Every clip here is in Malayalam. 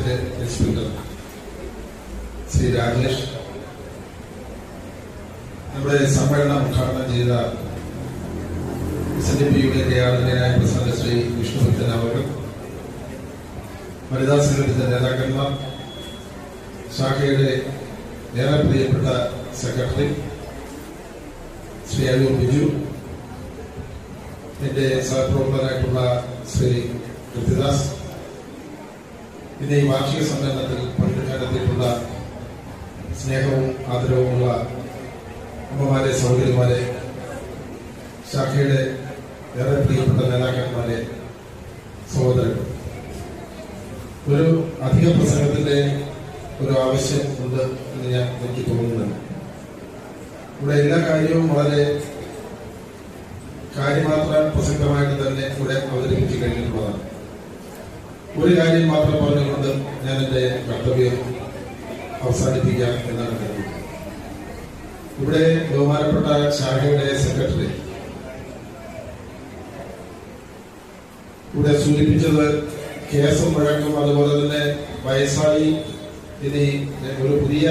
പഞ്ചായത്തിന്റെ ഇൻസ്പെക്ടർ ശ്രീ രാജേഷ്. നമ്മുടെ സമ്മേളനം ഉദ്ഘാടനം ചെയ്ത എസ് എൻ ഡി പിയുടെ കേരളീയനായ പ്രസിഡന്റ് ശ്രീ വിഷ്ണുഭക്തൻ അവർ വനിതാ സംഘത്തിന്റെ നേതാക്കന്മാർ ശാഖയുടെ ഏറെ പ്രിയപ്പെട്ട സെക്രട്ടറി ശ്രീ അരൂർ ബിജു എന്റെ സഹപ്രവർത്തകനായിട്ടുള്ള ശ്രീ കൃത്യദാസ് ഇന്ന് ഈ വാർഷിക സമ്മേളനത്തിൽ പങ്കെടുക്കാനെത്തിയിട്ടുള്ള സ്നേഹവും ആദരവുമുള്ള അമ്മമാരെ സഹോദരിമാരെ ശാഖയുടെ ഏറെ പ്രിയപ്പെട്ട നേതാക്കന്മാരെ സഹോദരങ്ങൾ ഒരു അധിക പ്രസംഗത്തിന്റെ ഒരു ആവശ്യം ഉണ്ട് എന്ന് ഞാൻ എനിക്ക് തോന്നുന്നുണ്ട്. ഇവിടെ എല്ലാ കാര്യവും വളരെ കാര്യമാത്ര പ്രസക്തമായിട്ട് തന്നെ ഇവിടെ അവതരിപ്പിച്ചു കഴിഞ്ഞിട്ടുള്ളതാണ് ഒരു കാര്യം മാത്രം പറഞ്ഞുകൊണ്ട് ഞാൻ എന്റെ കർത്തവ്യം അവസാനിപ്പിക്കാം എന്നാണ് കരുതുന്നത്. ഇവിടെ ബഹുമാനപ്പെട്ട ശാഖയുടെ സെക്രട്ടറി ഇവിടെ സൂചിപ്പിച്ചത് കേസും വഴക്കും അതുപോലെ തന്നെ വയസ്സായി ഇനി ഒരു പുതിയ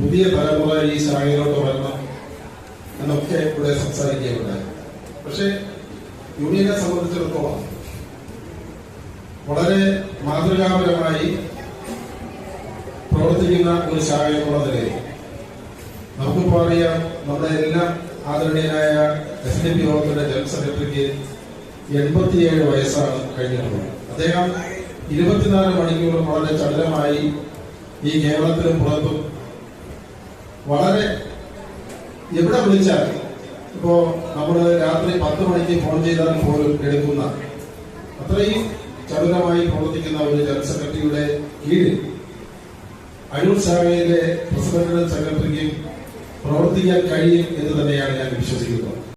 പുതിയ തലമുറ ഈ ശാഖയിലോട്ട് വരണം എന്നൊക്കെ ഇവിടെ സംസാരിക്കുകയുണ്ടായി. പക്ഷേ യൂണിയനെ സംബന്ധിച്ചിടത്തോളം വളരെ മാതൃകാപരമായി പ്രവർത്തിക്കുന്ന ഒരു ശാഖ നമുക്ക് നിലയിൽ നമുക്കിപ്പോ അറിയാം നമ്മുടെ എല്ലാ ആദരണീയനായ എസ് ഡി പി യോഗത്തിന്റെ ജനറൽ സെക്രട്ടറിക്ക് എൺപത്തിയേഴ് വയസ്സാണ് കഴിഞ്ഞിട്ടുള്ളത്. അദ്ദേഹം ഇരുപത്തിനാല് മണിക്കൂർ വളരെ ചടുലമായി ഈ കേരളത്തിലും പുറത്തും വളരെ എവിടെ വിളിച്ചാൽ ഇപ്പോ നമ്മൾ രാത്രി പത്ത് മണിക്ക് ഫോൺ ചെയ്താൽ പോലും എടുക്കുന്ന അത്രയും ചടുലമായി പ്രവർത്തിക്കുന്ന ഒരു ജനറൽ സെക്രട്ടറിയുടെ കീഴിൽ അരൂർ ശാഖയിലെ പ്രസിഡന്റിനും സെക്രട്ടറിക്കും പ്രവർത്തിക്കാൻ കഴിയും എന്ന് തന്നെയാണ് ഞാൻ വിശ്വസിക്കുന്നത്.